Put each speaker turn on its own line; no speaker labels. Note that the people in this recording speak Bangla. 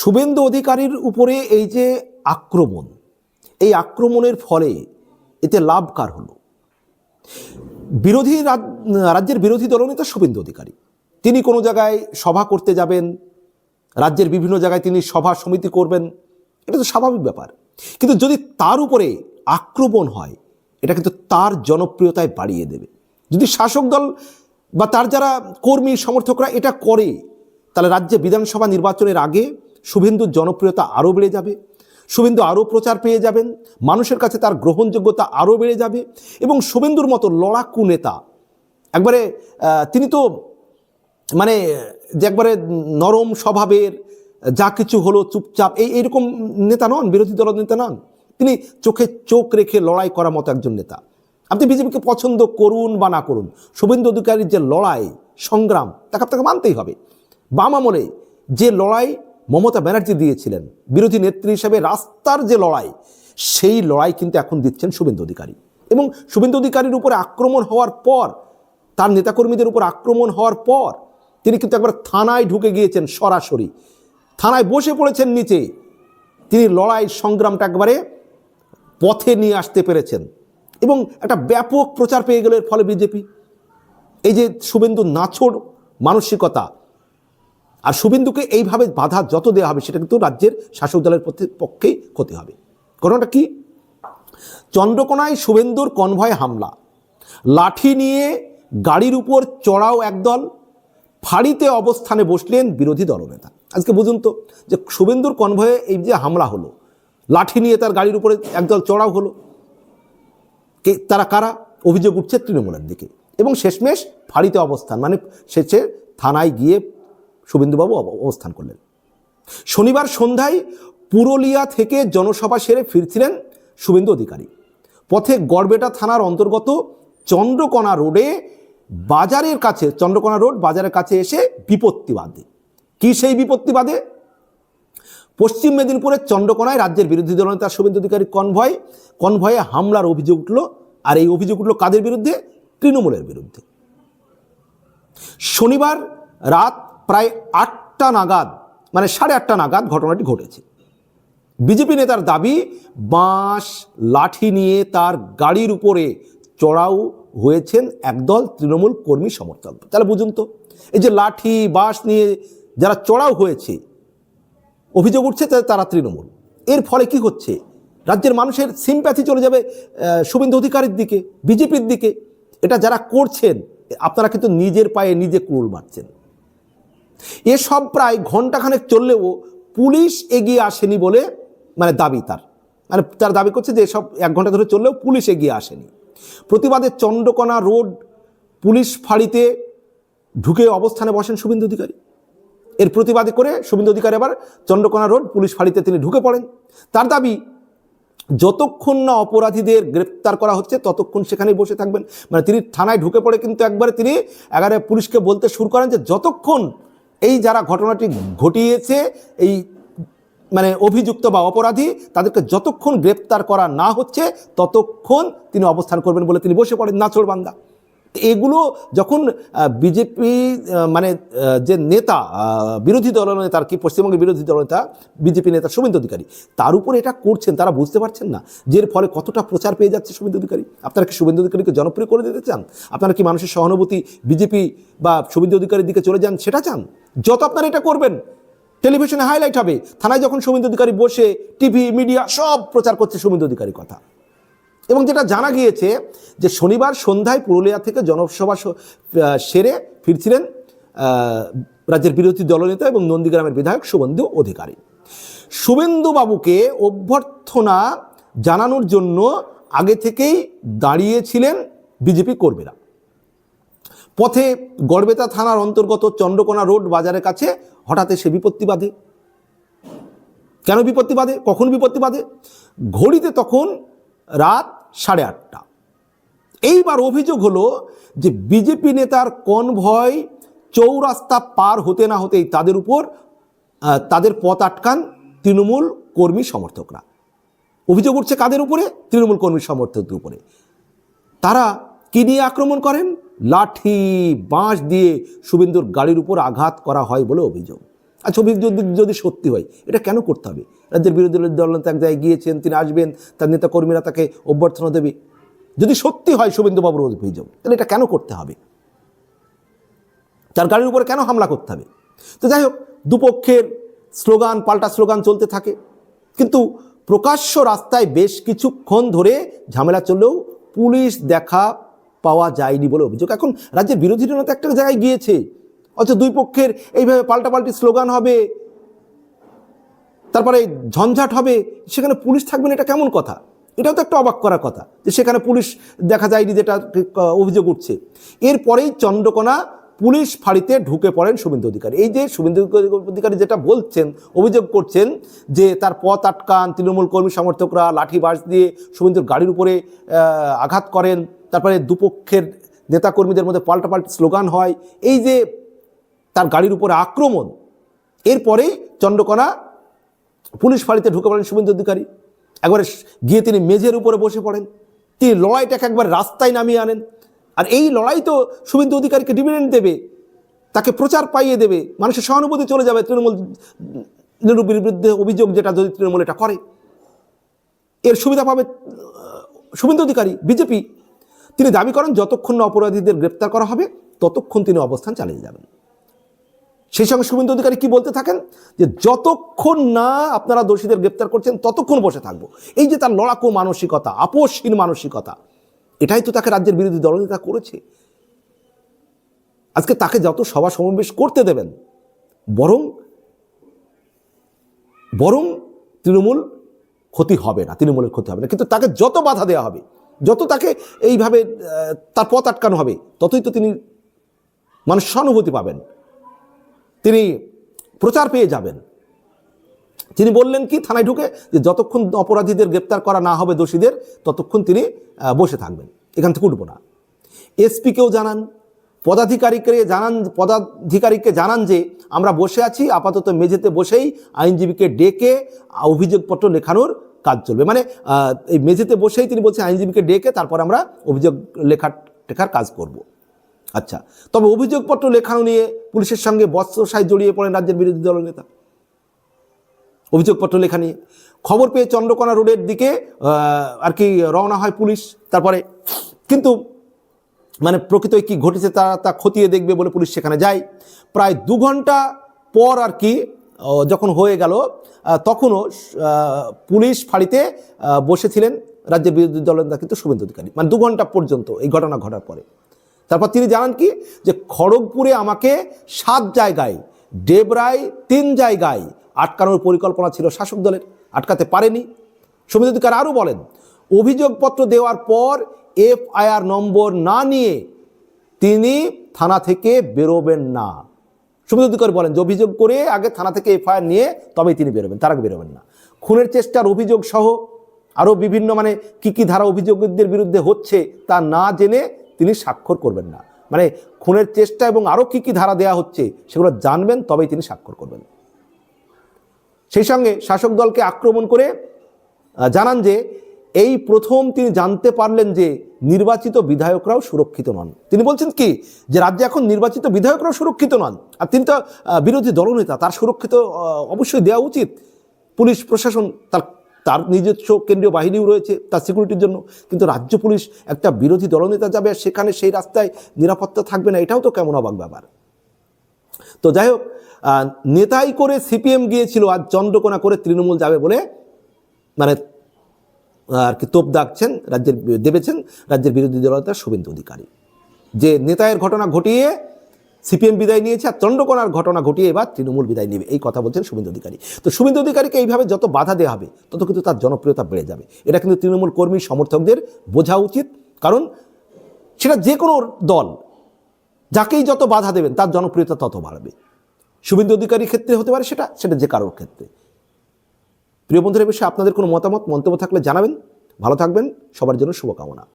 শুভেন্দু অধিকারীর উপরে এই যে আক্রমণ, এই আক্রমণের ফলে এতে লাভ কার হলো? বিরোধী রাজ্যের বিরোধী দলনেতা শুভেন্দু অধিকারী। তিনি কোনো জায়গায় সভা করতে যাবেন, রাজ্যের বিভিন্ন জায়গায় তিনি সভা সমিতি করবেন, এটা তো স্বাভাবিক ব্যাপার। কিন্তু যদি তার উপরে আক্রমণ হয়, এটা কিন্তু তার জনপ্রিয়তায় বাড়িয়ে দেবে। যদি শাসক দল বা তার যারা কর্মী, সমর্থকরা এটা করে, তাহলে রাজ্যে বিধানসভা নির্বাচনের আগে শুভেন্দুর জনপ্রিয়তা আরও বেড়ে যাবে। শুভেন্দু আরও প্রচার পেয়ে যাবেন। মানুষের কাছে তার গ্রহণযোগ্যতা আরও বেড়ে যাবে এবং শুভেন্দুর মতো লড়াকু নেতা, একবারে তিনি তো মানে যে একবারে নরম স্বভাবের, যা কিছু হলো চুপচাপ, এই, এইরকম নেতা নন, বিরোধী দল নেতা নন। তিনি চোখে চোখ রেখে লড়াই করার মতো একজন নেতা। আপনি বিজেপিকে পছন্দ করুন বা না করুন, শুভেন্দু অধিকারীর যে লড়াই, সংগ্রাম, তাকে আপনাকে মানতেই হবে। বাম আমলে যে লড়াই মমতা ব্যানার্জি দিয়েছিলেন। বিরোধী নেত্রী হিসেবে রাস্তার যে লড়াই, সেই লড়াই কিন্তু এখন দিচ্ছেন শুভেন্দু অধিকারী। এবং শুভেন্দু অধিকারীর উপরে আক্রমণ হওয়ার পর, তার নেতাকর্মীদের উপর আক্রমণ হওয়ার পর, তিনি কিন্তু একবার থানায় ঢুকে গিয়েছেন সরাসরি। থানায় বসে পড়েছেন নিচে। তিনি লড়াই সংগ্রামটা একবারে পথে নিয়ে আসতে পেরেছেন। এবং একটা ব্যাপক প্রচার পেয়ে গেল এর ফলে বিজেপি। এই যে শুভেন্দু নাছোড় মানসিকতা আর শুভেন্দুকে এইভাবে বাধা যত দেওয়া হবে, সেটা কিন্তু রাজ্যের শাসক দলের পক্ষে- পক্ষেই ক্ষতি হবে। ঘটনাটা কি? চন্দ্রকোনায় শুভেন্দুর কনভয় হামলা। লাঠি নিয়ে গাড়ির উপর চড়াও একদল, ফাঁড়িতে অবস্থানে বসলেন বিরোধী দলনেতা। আজকে বুঝুন তো যে শুভেন্দুর কনভয়ে এই যে হামলা হলো, লাঠি নিয়ে তার গাড়ির উপরে একদল চড়াও হলো, কে তারা কারা? অভিযোগ উঠছে তৃণমূলের দিকে। এবং শেষমেশ ফাঁড়িতে অবস্থান মানে শেষে থানায় গিয়ে শুভেন্দুবাবু অব- অবস্থান করলেন। শনিবার সন্ধ্যায় পুরুলিয়া থেকে জনসভা সেরে ফিরছিলেন শুভেন্দু অধিকারী। পথে গড়বেটা থানার অন্তর্গত চন্দ্রকোনা রোডে বাজারের কাছে, চন্দ্রকোনা রোড বাজারের কাছে এসে বিপত্তি বাঁধে। কি সেই বিপত্তি বাঁধে? পশ্চিম মেদিনীপুরের চন্দ্রকোনায় রাজ্যের বিরোধী দলনেতা শুভেন্দু অধিকারী কনভয়। কনভয়ে হামলার অভিযোগ উঠল আর এই অভিযোগ উঠল কাদের বিরুদ্ধে? তৃণমূলের বিরুদ্ধে। শনিবার রাত প্রায় আটটা নাগাদ মানে সাড়ে আটটা নাগাদ ঘটনাটি ঘটেছে। বিজেপি নেতার দাবি, বাঁশ, লাঠি নিয়ে তার গাড়ির উপরে চড়াও হয়েছেন একদল তৃণমূল কর্মী সমর্থক। তাহলে বুঝুন তো, এই যে লাঠি, বাঁশ নিয়ে যারা চড়াও হয়েছে, অভিযোগ উঠছে তারা তৃণমূল। এর ফলে কি হচ্ছে? রাজ্যের মানুষের সিম্প্যাথি চলে যাবে শুভেন্দু অধিকারীর দিকে, বিজেপির দিকে। এটা যারা করছেন, আপনারা কিন্তু নিজের পায়ে নিজে কুড়ুল মারছেন। এসব প্রায় ঘন্টাখানেক চললেও পুলিশ এগিয়ে আসেনি বলে মানে দাবি তার। মানে তার দাবি করছে যে এসব এক ঘণ্টা ধরে চললেও পুলিশ এগিয়ে আসেনি। প্রতিবাদে চন্দ্রকোনা রোড পুলিশ ফাঁড়িতে ঢুকে অবস্থানে বসেন শুভেন্দু অধিকারী। এর প্রতিবাদে করে শুভেন্দু অধিকারী আবার চন্দ্রকোনা রোড পুলিশ ফাঁড়িতে তিনি ঢুকে পড়েন। তার দাবি, যতক্ষণ না অপরাধীদের গ্রেপ্তার করা হচ্ছে, ততক্ষণ সেখানেই বসে থাকবেন। মানে তিনি থানায় ঢুকে পড়ে কিন্তু একবারে তিনি এগারে পুলিশকে বলতে শুরু করেন যে যতক্ষণ এই যারা ঘটনাটি ঘটিয়েছে, এই মানে অভিযুক্ত বা অপরাধী, তাদেরকে যতক্ষণ গ্রেপ্তার করা না হচ্ছে, ততক্ষণ তিনি অবস্থান করবেন বলে তিনি বসে পড়েন নাচড়বান্দা এগুলো যখন বিজেপি মানে যে নেতা বিরোধী দলনেতা আর কি পশ্চিমবঙ্গের বিরোধী দলনেতা বিজেপি নেতা শুভেন্দু অধিকারী, তার উপর এটা করছেন, তারা বুঝতে পারছেন না যে এর ফলে কতটা প্রচার পেয়ে যাচ্ছে শুভেন্দু অধিকারী। আপনারা কি শুভেন্দু অধিকারীকে জনপ্রিয় করে দিতে চান? আপনারা কি মানুষের সহানুভূতি বিজেপি বা শুভেন্দু অধিকারীর দিকে চলে যান, সেটা চান? যত আপনারা এটা করবেন, টেলিভিশনে হাইলাইট হবে, থানায় যখন শুভেন্দু অধিকারী বসে, টিভি, মিডিয়া সব প্রচার করছে শুভেন্দু অধিকারীর কথা। এবং যেটা জানা গিয়েছে যে শনিবার সন্ধ্যায় পুরুলিয়া থেকে জনসভা সেরে ফিরছিলেন রাজ্যের বিরোধী দলনেতা এবং নন্দীগ্রামের বিধায়ক শুভেন্দু অধিকারী। শুভেন্দু বাবুকে অভ্যর্থনা জানানোর জন্য আগে থেকেই দাঁড়িয়েছিলেন বিজেপি কর্মীরা। পথে গড়বেতা থানার অন্তর্গত চন্দ্রকোনা রোড বাজারের কাছে হঠাৎ সে বিপত্তি বাঁধে। কেন বিপত্তি বাঁধে? কখন বিপত্তি বাঁধে? ঘড়িতে তখন রাত সাড়ে আটটা। এইবার অভিযোগ হলো যে বিজেপি নেতার কনভয় চৌরাস্তা পার হতে না হতেই তাদের উপর তাদের পথ আটকান তৃণমূল কর্মী সমর্থকরা। অভিযোগ উঠছে কাদের উপরে? তৃণমূল কর্মী সমর্থকদের উপরে। তারা কী নিয়ে আক্রমণ করেন? লাঠি, বাঁশ দিয়ে শুভেন্দুর গাড়ির উপর আঘাত করা হয় বলে অভিযোগ। আচ্ছা অভিযোগ যদি যদি সত্যি হয়, এটা কেন করতে হবে? রাজ্যের বিরোধী দল নেতা এক জায়গায় গিয়েছেন, তিনি আসবেন, তার নেতা কর্মীরা তাকে অভ্যর্থনা দেবে। যদি সত্যি হয় শুভেন্দুবাবুর অভিযোগ তাহলে এটা কেন করতে হবে? তার গাড়ির উপরে কেন হামলা করতে হবে? তো যাই হোক, দুপক্ষের স্লোগান, পাল্টা স্লোগান চলতে থাকে। কিন্তু প্রকাশ্য রাস্তায় বেশ কিছুক্ষণ ধরে ঝামেলা চললেও পুলিশ দেখা পাওয়া যায়নি বলে অভিযোগ। এখন রাজ্যের বিরোধী নেতা একটা জায়গায় গিয়েছে। অথচ দুই পক্ষের এইভাবে পাল্টাপাল্টি স্লোগান হবে তারপরে ঝঞ্ঝাট হবে, সেখানে পুলিশ থাকবে না, এটা কেমন কথা? এটাও তো একটা অবাক করার কথা, যে সেখানে পুলিশ দেখা যায়নি যেটা অভিযোগ উঠছে। এরপরেই চন্দ্রকোনা পুলিশ ফাঁড়িতে ঢুকে পড়েন শুভেন্দু অধিকারী। এই যে শুভেন্দু অধিকারী যেটা বলছেন, অভিযোগ করছেন, যে তার পথ আটকান তৃণমূল কর্মী সমর্থকরা, লাঠি বাস দিয়ে শুভেন্দুর গাড়ির উপরে আঘাত করেন, তারপরে দুপক্ষের নেতাকর্মীদের মধ্যে পাল্টাপাল্টি স্লোগান হয়। এই যে তার গাড়ির উপরে আক্রমণ এরপরেই চন্দ্রকোনা পুলিশ ফাঁড়িতে ঢুকে পড়েন শুভেন্দু অধিকারী। একবারে গিয়ে তিনি মেঝের উপরে বসে পড়েন। তিনি লড়াইটাকে একবার রাস্তায় নামিয়ে আনেন। আর এই লড়াই তো শুভেন্দু অধিকারীকে ডিভিডেন্ড দেবে, তাকে প্রচার পাইয়ে দেবে, মানুষের সহানুভূতি চলে যাবে তৃণমূল বিরুদ্ধে অভিযোগ যেটা যদি তৃণমূল এটা করে। এর সুবিধা পাবে শুভেন্দু অধিকারী, বিজেপি। তিনি দাবি করেন, যতক্ষণ না অপরাধীদের গ্রেপ্তার করা হবে, ততক্ষণ তিনি অবস্থান চালিয়ে যাবেন। সেই সঙ্গে শুভেন্দু অধিকারী কি বলতে থাকেন? যে যতক্ষণ না আপনারা দোষীদের গ্রেপ্তার করছেন, ততক্ষণ বসে থাকব। এই যে তার লড়াকু মানসিকতা, আপোষহীন মানসিকতা, এটাই তো তাকে রাজ্যের বিরোধী দলনেতা করেছে। আজকে তাকে যত সভা সমাবেশ করতে দেবেন, বরং বরং তৃণমূল ক্ষতি হবে না, তৃণমূলের ক্ষতি হবে না। কিন্তু তাকে যত বাধা দেওয়া হবে, যত তাকে এইভাবে তার পথ আটকানো হবে, ততই তো তিনি মানুষ সহানুভূতি পাবেন। তিনি প্রচার পেয়ে যাবেন। তিনি বললেন কি, থানায় ঢুকে যে যতক্ষণ অপরাধীদের গ্রেপ্তার করা না হবে দোষীদের, ততক্ষণ তিনি বসে থাকবেন। এখান থেকে উঠবো না। এসপিকেও জানান পদাধিকারীকে জানান পদাধিকারীকে জানান যে আমরা বসে আছি, আপাতত মেঝেতে বসেই আইনজীবীকে ডেকে অভিযোগপত্র লেখানোর কাজ চলবে। মানে এই মেঝেতে বসেই তিনি বলছেন, আইনজীবীকে ডেকে তারপর আমরা অভিযোগ লেখা লেখার কাজ করব। আচ্ছা তবে অভিযোগপত্র লেখানো নিয়ে পুলিশের সঙ্গে বস্ত্রসায় জড়িয়ে পড়েন রাজ্যের বিরোধী দলের দলনেতা অভিযোগপত্র লেখা নিয়ে খবর পেয়ে চন্দ্রকোনা রোডের দিকে আর কি রওনা হয় পুলিশ তারপরে। কিন্তু মানে প্রকৃত কি ঘটেছে তা তা খতিয়ে দেখবে বলে পুলিশ সেখানে যায়। প্রায় দু ঘণ্টা পর আর কি যখন হয়ে গেল তখনও পুলিশ ফাঁড়িতে বসেছিলেন রাজ্যের বিরোধী দলের নেতা কিন্তু শুভেন্দু অধিকারী। মানে দু ঘণ্টা পর্যন্ত এই ঘটনা ঘটার পরে। তারপর তিনি জানান কি? যে খড়গপুরে আমাকে সাত জায়গায় ডেবরায় তিন জায়গায় আটকানোর পরিকল্পনা ছিল শাসক দলের, আটকাতে পারেনি। শুভেন্দু অধিকারী আরও বলেন, অভিযোগপত্র দেওয়ার পর এফআইআর নম্বর না নিয়ে তিনি থানা থেকে বেরোবেন না। শুভেন্দু অধিকারী বলেন, যে অভিযোগ করে আগে থানা থেকে এফআইআর নিয়ে তবেই তিনি বেরোবেন, তার আগে বেরোবেন না। খুনের চেষ্টার অভিযোগ সহ আরও বিভিন্ন মানে কি কি ধারা অভিযোগদের বিরুদ্ধে হচ্ছে তা না জেনে তিনি স্বাক্ষর করবেন না। মানে খুনের চেষ্টা এবং আরও কি কি ধারা দেয়া হচ্ছে সেগুলো জানবেন, তবেই তিনি স্বাক্ষর করবেন। সেই সঙ্গে শাসক দলকে আক্রমণ করে জানান যে এই প্রথম তিনি জানতে পারলেন যে নির্বাচিত বিধায়করাও সুরক্ষিত নন। তিনি বলছেন কি, যে রাজ্যে এখন নির্বাচিত বিধায়করাও সুরক্ষিত নন। আর তিনি তো বিরোধী দলনেতা, তার সুরক্ষিত অবশ্যই দেওয়া উচিত। পুলিশ, প্রশাসন তার তার নিজস্ব কেন্দ্রীয় বাহিনীও রয়েছে তার সিকিউরিটির জন্য। কিন্তু রাজ্য পুলিশ একটা বিরোধী দলনেতা যাবে আর সেখানে সেই রাস্তায় নিরাপত্তা থাকবে না, এটাও তো কেমন অবাক ব্যাপার। তো যাই হোক নেতাই করে সিপিএম গিয়েছিল, আজ চন্দ্রকোনা করে তৃণমূল যাবে বলে মানে আর কি তোপ দাগছেন রাজ্যের, দেবেছেন রাজ্যের বিরোধী দলনেতা শুভেন্দু অধিকারী। যে নেতায়ের ঘটনা ঘটিয়ে সিপিএম বিদায় নিয়েছে আর চন্দ্রকোনার ঘটনা ঘটিয়ে এবার তৃণমূল বিদায় নেবে। এই কথা বলছেন শুভেন্দু অধিকারী। তো শুভেন্দু অধিকারীকে এইভাবে যত বাধা দেওয়া হবে, তত কিন্তু তার জনপ্রিয়তা বেড়ে যাবে। এটা কিন্তু তৃণমূল কর্মী সমর্থকদের বোঝা উচিত। কারণ সেটা যে কোনো দল, যাকেই যত বাধা দেবেন, তার জনপ্রিয়তা তত বাড়বে। শুভেন্দু অধিকারীর ক্ষেত্রে হতে পারে সেটা সেটা যে কারোর ক্ষেত্রে। প্রিয় বন্ধুরা বিষয়ে আপনাদের কোনো মতামত, মন্তব্য থাকলে জানাবেন। ভালো থাকবেন। সবার জন্য শুভকামনা।